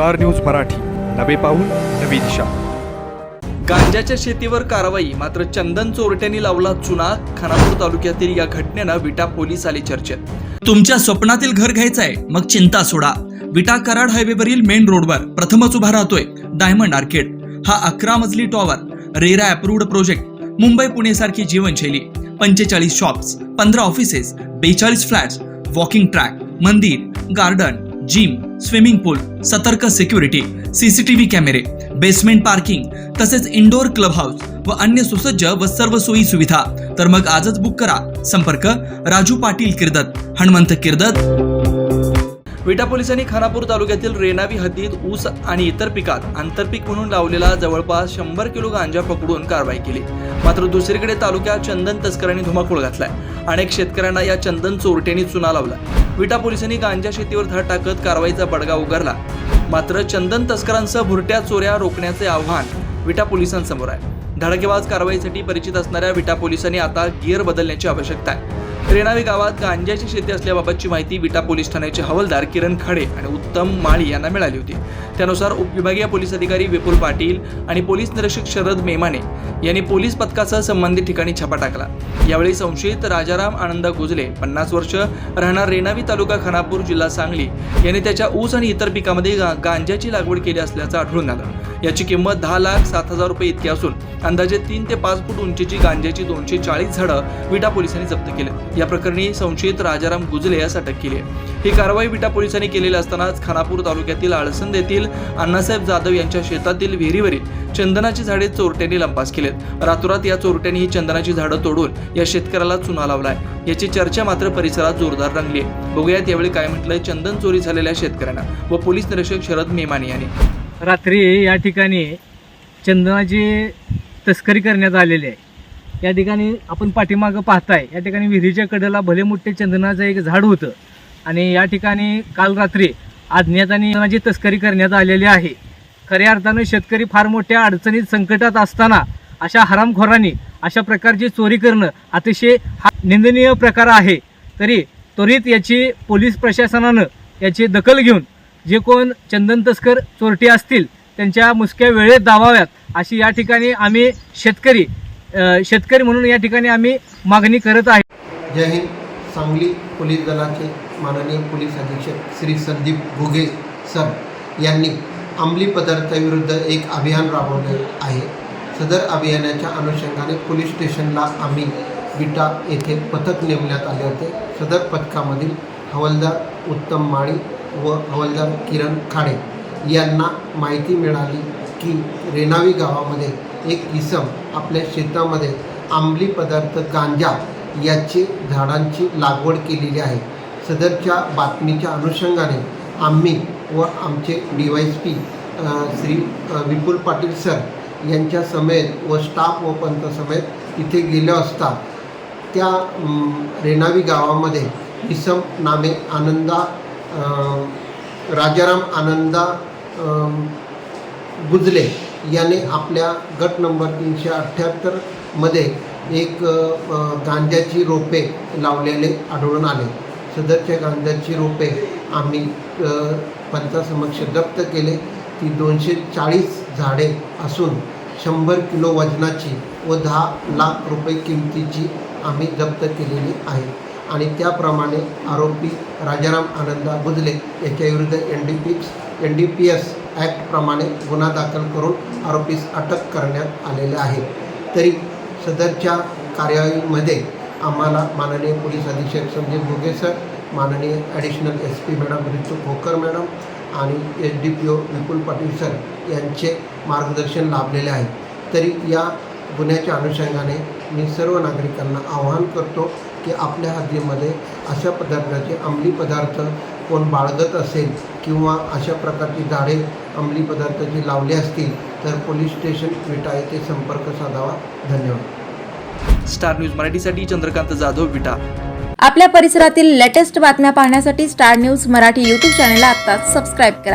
Star news Marathi. नवे पाऊल नवी दिशा. गांजाच्या शेतीवर कारवाई मात्र चंदन चोरट्यांनी लावला चुना. खानापूर तालुक्यातील या घटनेनं विटा पोलीस आले चर्चेत. तुमच्या स्वप्नातील घर घ्यायचंय मग चिंता सोडा. विटा कराड हायवेवरील मेन रोडवर प्रथमच उभा राहतोय डायमंड आर्केड. हा अकरा मजली tower RERA approved project Mumbai Pune सारखी जीवनशैली. पंचेचाळीस शॉप्स पंधरा ऑफिसेस बेचाळीस फ्लॅट्स वॉकिंग ट्रॅक मंदिर गार्डन जिम स्विमिंग पूल सतर्क सिक्युरिटी सीसीटीव्ही कॅमेरे बेसमेंट पार्किंग तसेच इंडोर क्लब हाऊस व अन्य सुसज्ज व सर्व सोयी सुविधा. तर मग आजच बुक करा. संपर्क राजू पाटील किर्दत हनुमंत किर्दत. विटा पोलिसांनी खानापूर तालुक्यातील रेणावी हद्दीत ऊस आणि इतर पिकात आंतरपीक म्हणून लावलेला जवळपास शंभर किलो गांजा पकडून कारवाई केली. मात्र दुसरीकडे तालुक्यात चंदन तस्करांनी धुमाकूळ घातलाय. अनेक शेतकऱ्यांना या चंदन चोरट्यांनी चुना लावला. विटा पोलिसांनी गांजा शेतीवर धड टाकत कारवाईचा बडगा उगारला. मात्र चंदन तस्करांसह भुरट्या चोऱ्या रोखण्याचे आव्हान विटा पोलिसांसमोर आहे. धडकेबाज कारवाईसाठी परिचित असणाऱ्या विटा पोलिसांनी आता गिअर बदलण्याची आवश्यकता आहे. रेणावी गावात गांजाची शेती असल्याबाबतची माहिती विटा पोलीस ठाण्याचे हवालदार किरण खडे आणि उत्तम माळी यांना मिळाली होती. त्यानुसार उपविभागीय पोलीस अधिकारी विपुल पाटील आणि पोलीस निरीक्षक शरद मेमाने यांनी पोलीस पथकासह संबंधित ठिकाणी छापा टाकला. यावेळी संशयित राजाराम आनंद गुजले पन्नास वर्ष राहणार रेणावी तालुका खानापूर जिल्हा सांगली यांनी त्याच्या ऊस आणि इतर पिकामध्ये गा- गांजाची लागवड केली असल्याचं आढळून आलं. याची किंमत दहा लाख सात हजार रुपये इतकी असून अंदाजे तीन ते पाच फूट उंचीची गांजाची दोनशे चाळीस झाडं विटा पोलिसांनी जप्त केले. या प्रकरणी संशयित राजाराम गुजले यास अटक केली आहे. ही कारवाई विटा पोलिसांनी केलेली असतानाच खानापूर तालुक्यातील आळसंद येथील अण्णासाहेब जाधव यांच्या शेतातील विहिरीवरील चंदनाची झाडे चोरट्यांनी लंपास केलेत. रातोरात या चोरट्यांनी ही चंदनाची झाडं तोडून या शेतकऱ्याला चुना लावलाय. याची चर्चा मात्र परिसरात जोरदार रंगली आहे. बघूयात यावेळी काय म्हटलंय चंदन चोरी झालेल्या शेतकऱ्यांना व पोलीस निरीक्षक शरद मेमाने यांनी. रात्री या ठिकाणी चंदनाची तस्करी करण्यात आलेली आहे. या ठिकाणी आपण पाठीमागं पाहताय या ठिकाणी विहिरीच्या कडेला भले मोठे चंदनाचं एक झाड होतं आणि या ठिकाणी काल रात्री अज्ञात आणि चंदनाची तस्करी करण्यात आलेली आहे. खऱ्या अर्थानं शेतकरी फार मोठ्या अडचणीत संकटात असताना अशा हरामखोरांनी अशा प्रकारची चोरी करणं अतिशय हा निंदनीय प्रकार आहे. तरी त्वरित याची पोलीस प्रशासनानं याची दखल घेऊन जे कोण चंदन तस्कर चोरटी असतील त्यांच्या मुसक्या वेळेत दावाव्यात अशी या ठिकाणी आम्ही शेतकरी शेतकरी म्हणून या ठिकाणी आम्ही मागणी करत आहे. जय हिंद. सांगली पोलीस दलाचे माननीय पोलीस अधीक्षक श्री संदीप घुगे सर यांनी अंमली पदार्थाविरुद्ध एक अभियान राबवले आहे. सदर अभियानाच्या अनुषंगाने पोलीस स्टेशनला आम्ही विटा येथे पथक नेमण्यात आले होते. सदर पथकामधील हवालदार उत्तम माळी व हवालदार किरण खाडे यांना माहिती मिळाली की रेणावी गावामध्ये एक इसम आपल्या शेतामध्ये आंबली पदार्थ गांजा याची झाडांची लागवड केलेली आहे. सदरच्या बातमीच्या अनुषंगाने आम्ही व आमचे D Y P Shri Vipul Patil sir यांच्या समेत व स्टाफ व पंत समेत तिथे गेलो असता त्या रेणावी गावामध्ये इसम नामे आनंदा राजाराम आनंदा गुजले याने आपल्या गट नंबर तीनशे अठ्ठ्याहत्तरमध्ये एक गांज्याची गांजाची रोपे लावलेले आढळून आले. सदरच्या गांजाची रोपे आम्ही पंचासमक्ष जप्त केले. ती दोनशे चाळीस झाडे असून शंभर किलो वजनाची व दहा लाख रुपये किमतीची आम्ही जप्त केलेली आहे. आणि त्याप्रमाणे आरोपी राजाराम आनंदा बुजले याच्याविरुद्ध N D P N D P S ॲक्टप्रमाणे गुन्हा दाखल करून आरोपीस अटक करण्यात आलेले आहे. तरी सदरच्या कार्यवाहीमध्ये आम्हाला माननीय पोलीस अधीक्षक संजय भोगे सर माननीय additional S P madam Ritu Khokar madam आणि S D P O Vipul Patil sir यांचे मार्गदर्शन लाभलेले आहे. तरी या गुन्ह्याच्या अनुषंगाने मी सर्व नागरिकांना आवाहन करतो की आपल्या हद्दीमध्ये अशा पदार्थाचे अंमली पदार्थ कोण बाळगत असेल किंवा अशा प्रकारची झाडे अंमली पदार्थाची लावली असतील तर पोलीस स्टेशन विटा येथे संपर्क साधावा. धन्यवाद. स्टार न्यूज मराठीसाठी चंद्रकांत जाधव विटा. आपल्या परिसरातील लेटेस्ट बातम्या पाहण्यासाठी स्टार न्यूज मराठी यूट्यूब चॅनलला आत्ताच सबस्क्राईब करा.